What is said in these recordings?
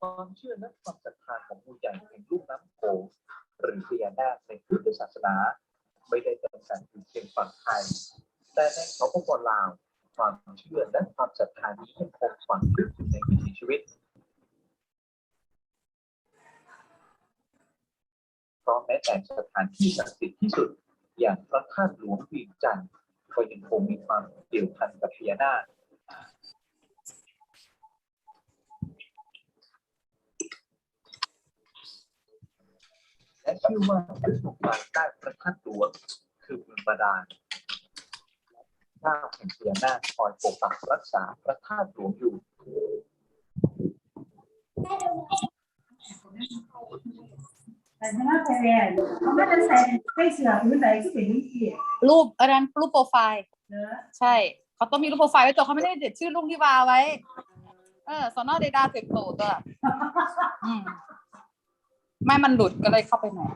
ความเชื่อและความศรัทธาของผู้ใหญ่แห่งลุ่มน้ำโขงหรือพญานาคในพุทธศาสนา ไม่ได้จำกัดอยู่เพียงฝั่งไทย แต่ในสปปลาว ความเชื่อและความศรัทธานี้ยังคงฝังลึกอยู่ในวิถีชีวิตเพราะแม้แต่สถานที่ศักดิ์สิทธิ์ที่สุด อย่างพระธาตุหลวงวีจันทร์ก็ยังคงมีความเกี่ยวพันกับพญานาค และเชื่อว่าจุดตรงกางใต้พระธาตุหลวงคือเมืองบาดาลเจ้าแห่งพญานาคคอยปกปักรักษาพระธาตุหลวงอยู่แต่ถ้าแพ้เขาไม่ได้ใส่ใส่เสื้อผืนใดก็เป็นนี่สิรูปอันนั้นรูปโปรไฟล์เนอะใช่เขาต้องมีรูปโปรไฟล์ไว้ตัวเขาไม่ได้เด็ดชื่อลุงที่วาไว้ เออสอนอเดดาเสกโตตัวอืม ไม่มันหลุดก็เลยเข้าไปหน่อย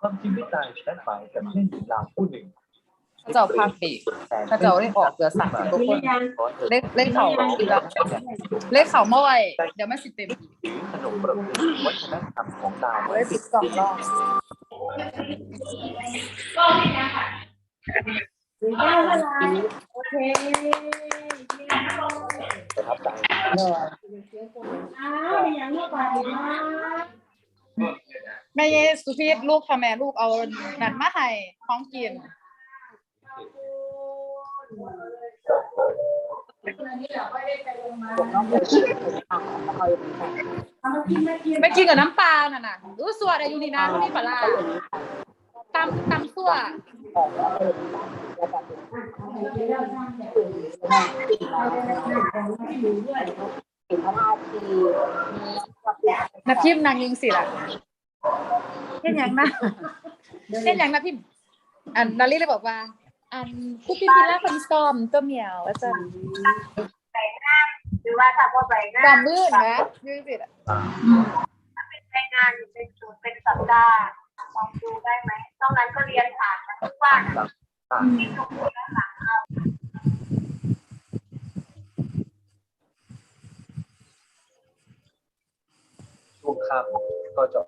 ความจริงไม่ตายแค่หมายกับเล่นกีฬาผู้หนึ่งเจ้าภาคปีถ้าเจ้าได้ออกเดือสามสิบกว่าคน เลขเลขเขาอีกแล้วเลขเขาเมื่อไหร่เดี๋ยวไม่สิเต็มถือขนมประเพณีวัฒนธรรมของดาวเลไว้ขสิบสองรอบถึงได้เวลาโอเคประทับใจอ้าวอย่างนี้ไปนะ แม่เยสุพีลูกทำแม่ลูกเอานันมาให้ของกินไม่กินกับน้ำปลาน่ะนะรู้สวดอายุนี่นะเขามีปลาร้าตำตำซั่วน้ำพิมพ์นางยิงสิล่ะ เห็นยังนะเห็นยังนะพิมพ์อันนารีเลยบอกว่า อันผู้พิมพ์พิล่าคนซ้อมตัวเหมียวอาจารย์หรือว่าถ้าพอไปซ้งาอนมมืดนะยิงสิล่ะไปงานเป็นชุดเป็นสัปดาห์ลองดูได้ไหมตรงนั้นก็เรียนผ่านมาทุกวันต่างที่ทุกคนด้านหลังเราช่วงค่ำก็จะ